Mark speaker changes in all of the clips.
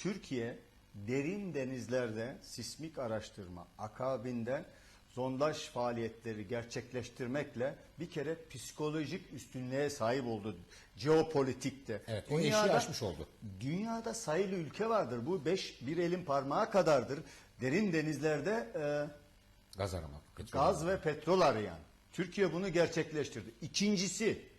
Speaker 1: Türkiye derin denizlerde sismik araştırma akabinde sondaj faaliyetleri gerçekleştirmekle bir kere psikolojik üstünlüğe sahip oldu jeopolitikte.
Speaker 2: Evet, o eşiği aşmış oldu.
Speaker 1: Dünyada sayılı ülke vardır. Bu beş bir elin parmağı kadardır. Derin denizlerde e,
Speaker 2: Gaz aramak. petrol
Speaker 1: gaz
Speaker 2: aramak.
Speaker 1: ve petrol arayan. Türkiye bunu gerçekleştirdi. İkincisi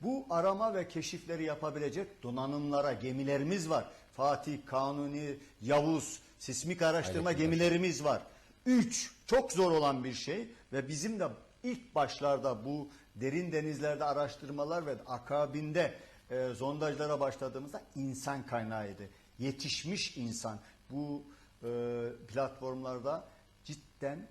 Speaker 1: bu arama ve keşifleri yapabilecek donanımlara gemilerimiz var. Fatih, Kanuni, Yavuz, sismik araştırma
Speaker 2: Hayret
Speaker 1: gemilerimiz var. Üç, çok zor olan bir şey ve bizim de ilk başlarda bu derin denizlerde araştırmalar ve akabinde e, zondajlara başladığımızda insan kaynağıydı. Yetişmiş insan. Bu e, platformlarda cidden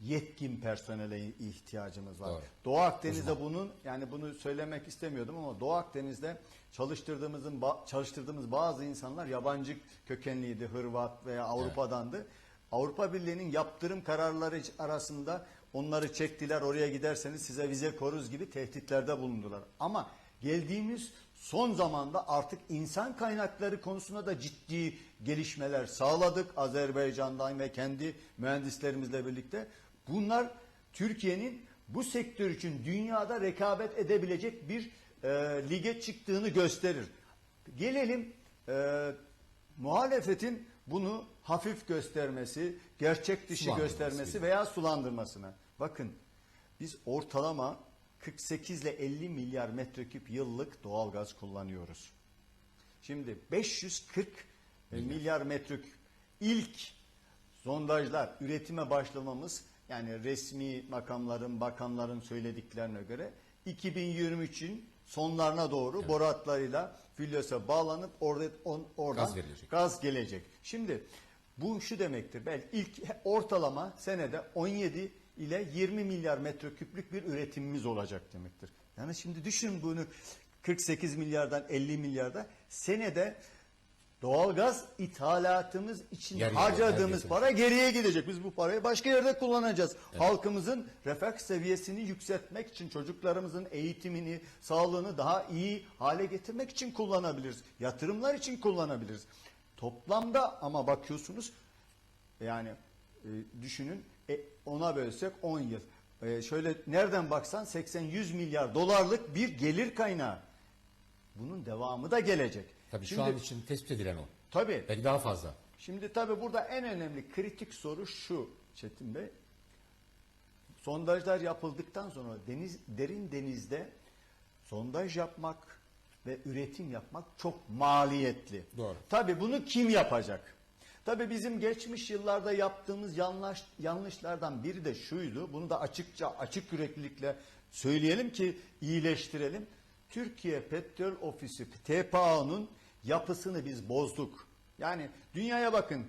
Speaker 1: yetkin personele ihtiyacımız var.
Speaker 2: Doğru.
Speaker 1: Doğu Akdeniz'de bunun yani bunu söylemek istemiyordum ama Doğu Akdeniz'de çalıştırdığımızın çalıştırdığımız bazı insanlar yabancı kökenliydi, Hırvat veya Avrupa'dandı. Avrupa Birliği'nin yaptırım kararları arasında onları çektiler oraya giderseniz size vize koruz gibi tehditlerde bulundular. Ama geldiğimiz son zamanda artık insan kaynakları konusunda da ciddi gelişmeler sağladık Azerbaycan'dan ve kendi mühendislerimizle birlikte. Bunlar Türkiye'nin bu sektör için dünyada rekabet edebilecek bir e, lige çıktığını gösterir. Gelelim e, muhalefetin bunu hafif göstermesi, gerçek dışı göstermesi veya sulandırmasına. Bakın biz ortalama 48 ile 50 milyar metreküp yıllık doğalgaz kullanıyoruz. Şimdi 540 milyar metreküp ilk sondajlar üretime başlamamız yani resmi makamların bakanların söylediklerine göre 2023'ün sonlarına doğru boru hatlarıyla Filyos'a bağlanıp orada on, oradan
Speaker 2: Gaz
Speaker 1: gaz gelecek. Şimdi bu şu demektir. Belki ilk ortalama senede 17 ile 20 milyar metreküplük bir üretimimiz olacak demektir. Yani şimdi düşün bunu 48 milyardan 50 milyarda senede doğalgaz ithalatımız için
Speaker 2: yarıya,
Speaker 1: harcadığımız
Speaker 2: yarı
Speaker 1: para geriye gidecek. Biz bu parayı başka yerde kullanacağız. Halkımızın refah seviyesini yükseltmek için çocuklarımızın eğitimini, sağlığını daha iyi hale getirmek için kullanabiliriz. Yatırımlar için kullanabiliriz. Toplamda ama bakıyorsunuz yani e, düşünün e, ona bölsek 10 yıl. E, şöyle nereden baksan 80-100 milyar dolarlık bir gelir kaynağı. Bunun devamı da gelecek.
Speaker 2: Tabii
Speaker 1: Şimdi-
Speaker 2: şu an için tespit edilen o.
Speaker 1: Tabii.
Speaker 2: Belki daha fazla.
Speaker 1: Şimdi tabii burada en önemli kritik soru şu Çetin Bey. Sondajlar yapıldıktan sonra deniz derin denizde sondaj yapmak ve üretim yapmak çok maliyetli.
Speaker 2: Doğru.
Speaker 1: Tabii bunu kim yapacak? Tabii bizim geçmiş yıllarda yaptığımız yanlış yanlışlardan biri de şuydu. Bunu da açıkça açık yüreklilikle söyleyelim ki iyileştirelim. Türkiye Petrol Ofisi TPA'nın yapısını biz bozduk. Yani dünyaya bakın.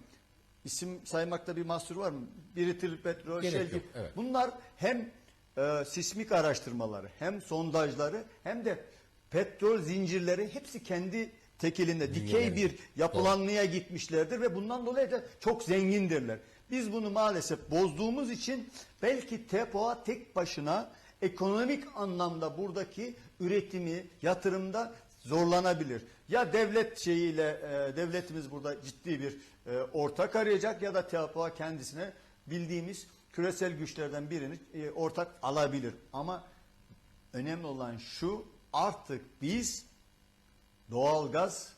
Speaker 1: İsim saymakta bir mahsur var mı? British Petrol,
Speaker 2: Gerek
Speaker 1: Shell
Speaker 2: yok, evet.
Speaker 1: Bunlar hem e, sismik araştırmaları, hem sondajları, hem de petrol zincirleri hepsi kendi tekilinde dikey bir yapılanmaya gitmişlerdir ve bundan dolayı da çok zengindirler. Biz bunu maalesef bozduğumuz için belki TEPOA tek başına ekonomik anlamda buradaki üretimi, yatırımda zorlanabilir. Ya devlet şeyiyle e, devletimiz burada ciddi bir e, ortak arayacak ya da TEPOA kendisine bildiğimiz küresel güçlerden birini e, ortak alabilir. Ama önemli olan şu artık biz doğalgaz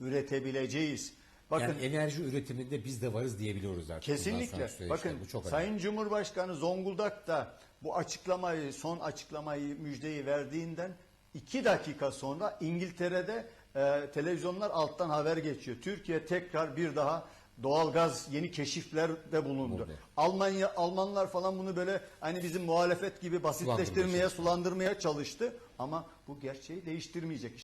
Speaker 1: üretebileceğiz. Bakın
Speaker 2: yani enerji üretiminde biz de varız diyebiliyoruz artık.
Speaker 1: kesinlikle. Bakın
Speaker 2: Bu çok önemli.
Speaker 1: Sayın Cumhurbaşkanı Zonguldak'ta bu açıklamayı son açıklamayı müjdeyi verdiğinden iki dakika sonra İngiltere'de e, televizyonlar alttan haber geçiyor. Türkiye tekrar bir daha doğalgaz yeni keşiflerde bulundu.
Speaker 2: Bulundu.
Speaker 1: Almanya Almanlar falan bunu böyle hani bizim muhalefet gibi basitleştirmeye, sulandırmaya çalıştı ama bu gerçeği değiştirmeyecek.